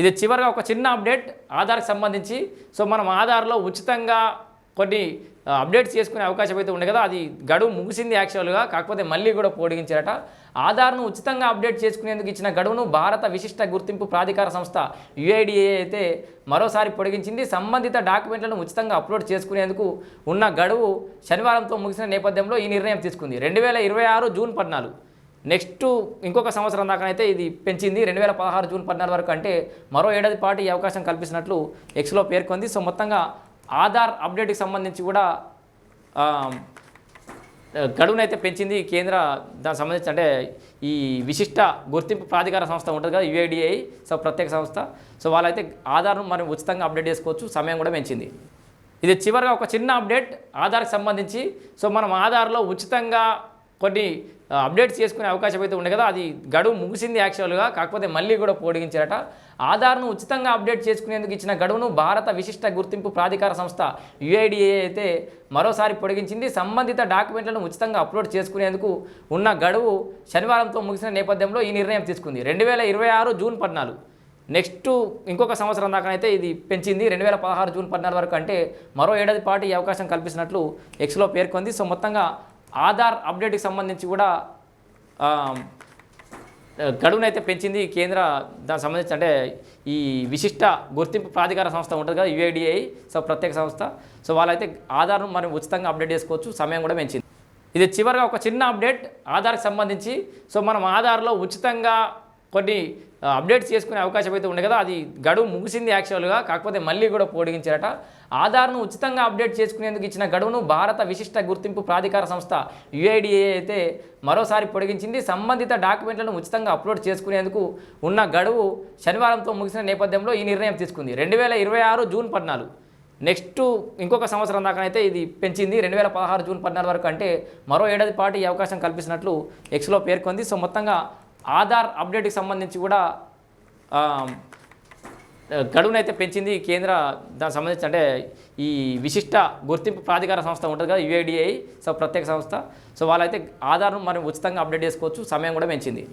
ఇది చివరిగా ఒక చిన్న అప్డేట్ ఆధార్కి సంబంధించి. సో మనం ఆధార్లో ఉచితంగా కొన్ని అప్డేట్స్ చేసుకునే అవకాశం అయితే ఉండే కదా. అది గడువు ముగిసింది యాక్చువల్గా కాకపోతే మళ్ళీ కూడా పొడిగించారట. ఆధార్ను ఉచితంగా అప్డేట్ చేసుకునేందుకు ఇచ్చిన గడువును భారత విశిష్ట గుర్తింపు ప్రాధికార సంస్థ యుఐడిఏ అయితే మరోసారి పొడిగించింది. సంబంధిత డాక్యుమెంట్లను ఉచితంగా అప్లోడ్ చేసుకునేందుకు ఉన్న గడువు శనివారంతో ముగిసిన నేపథ్యంలో ఈ నిర్ణయం తీసుకుంది. రెండు వేల ఇరవై ఆరు జూన్ పద్నాలుగు. నెక్స్ట్ ఇంకొక సంవత్సరం దాకానైతే ఇది పెంచింది. రెండు వేల పదహారు జూన్ పద్నాలుగు వరకు అంటే మరో ఏడాది పాటు ఈ అవకాశం కల్పిస్తున్నట్లు ఎక్స్లో పేర్కొంది. సో మొత్తంగా ఆధార్ అప్డేట్కి సంబంధించి కూడా గడువునైతే పెంచింది కేంద్ర దానికి సంబంధించి అంటే ఈ విశిష్ట గుర్తింపు ప్రాధికార సంస్థ ఉంటుంది కదా యుఐడిఐ సో ప్రత్యేక సంస్థ. సో వాళ్ళైతే ఆధార్ను మనం ఉచితంగా అప్డేట్ చేసుకోవచ్చు. సమయం కూడా పెంచింది. ఇది చివరిగా ఒక చిన్న అప్డేట్ ఆధార్కి సంబంధించి. సో మనం ఆధార్లో ఉచితంగా కొన్ని అప్డేట్స్ చేసుకునే అవకాశం అయితే ఉంది కదా. అది గడువు ముగిసింది యాక్చువల్గా కాకపోతే మళ్ళీ కూడా పొడిగించారట. ఆధార్ను ఉచితంగా అప్డేట్ చేసుకునేందుకు ఇచ్చిన గడువును భారత విశిష్ట గుర్తింపు ప్రాధికార సంస్థ యుఐడిఏ అయితే మరోసారి పొడిగించింది. సంబంధిత డాక్యుమెంట్లను ఉచితంగా అప్లోడ్ చేసుకునేందుకు ఉన్న గడువు శనివారంతో ముగిసిన నేపథ్యంలో ఈ నిర్ణయం తీసుకుంది. రెండు వేల ఇరవై ఆరు జూన్ పద్నాలుగు. నెక్స్ట్ ఇంకొక సంవత్సరం దాకానైతే ఇది పెంచింది. రెండు వేల పదహారు జూన్ పద్నాలుగు వరకు అంటే మరో ఏడాది పాటు ఈ అవకాశం కల్పిస్తున్నట్లు ఎక్స్లో పేర్కొంది. సో మొత్తంగా ఆధార్ అప్డేట్కి సంబంధించి కూడా గడువునైతే పెంచింది కేంద్ర దానికి సంబంధించి అంటే ఈ విశిష్ట గుర్తింపు ప్రాధికార సంస్థ ఉంటుంది కదా యుఐడిఐ సో ప్రత్యేక సంస్థ. సో వాళ్ళైతే ఆధార్ను మనం ఉచితంగా అప్డేట్ చేసుకోవచ్చు సమయం కూడా పెంచింది. ఇది చివరిగా ఒక చిన్న అప్డేట్ ఆధార్కి సంబంధించి. సో మనం ఆధార్లో ఉచితంగా కొన్ని అప్డేట్స్ చేసుకునే అవకాశం అయితే ఉంది కదా అది గడువు ముగిసింది యాక్చువల్గా కాకపోతే మళ్ళీ కూడా పొడిగించారట. ఆధార్ను ఉచితంగా అప్డేట్ చేసుకునేందుకు ఇచ్చిన గడువును భారత విశిష్ట గుర్తింపు ప్రాధికార సంస్థ యుఐడిఏ అయితే మరోసారి పొడిగించింది. సంబంధిత డాక్యుమెంట్లను ఉచితంగా అప్లోడ్ చేసుకునేందుకు ఉన్న గడువు శనివారంతో ముగిసిన నేపథ్యంలో ఈ నిర్ణయం తీసుకుంది. రెండు వేల ఇరవై ఆరు జూన్ పద్నాలుగు. నెక్స్ట్ ఇంకొక సంవత్సరం దాకానైతే ఇది పెంచింది. రెండు వేల పదహారు జూన్ పద్నాలుగు వరకు అంటే మరో ఏడాది పాటు ఈ అవకాశం కల్పిస్తున్నట్లు ఎక్స్లో పేర్కొంది. సో మొత్తంగా ఆధార్ అప్డేట్కి సంబంధించి కూడా గడువునైతే పెంచింది కేంద్ర దానికి సంబంధించి అంటే ఈ విశిష్ట గుర్తింపు ప్రాధికార సంస్థ ఉంటుంది కదా యుఐడిఐ సో ప్రత్యేక సంస్థ. సో వాళ్ళైతే ఆధార్ను మనం ఉచితంగా అప్డేట్ చేసుకోవచ్చు సమయం కూడా పెంచింది.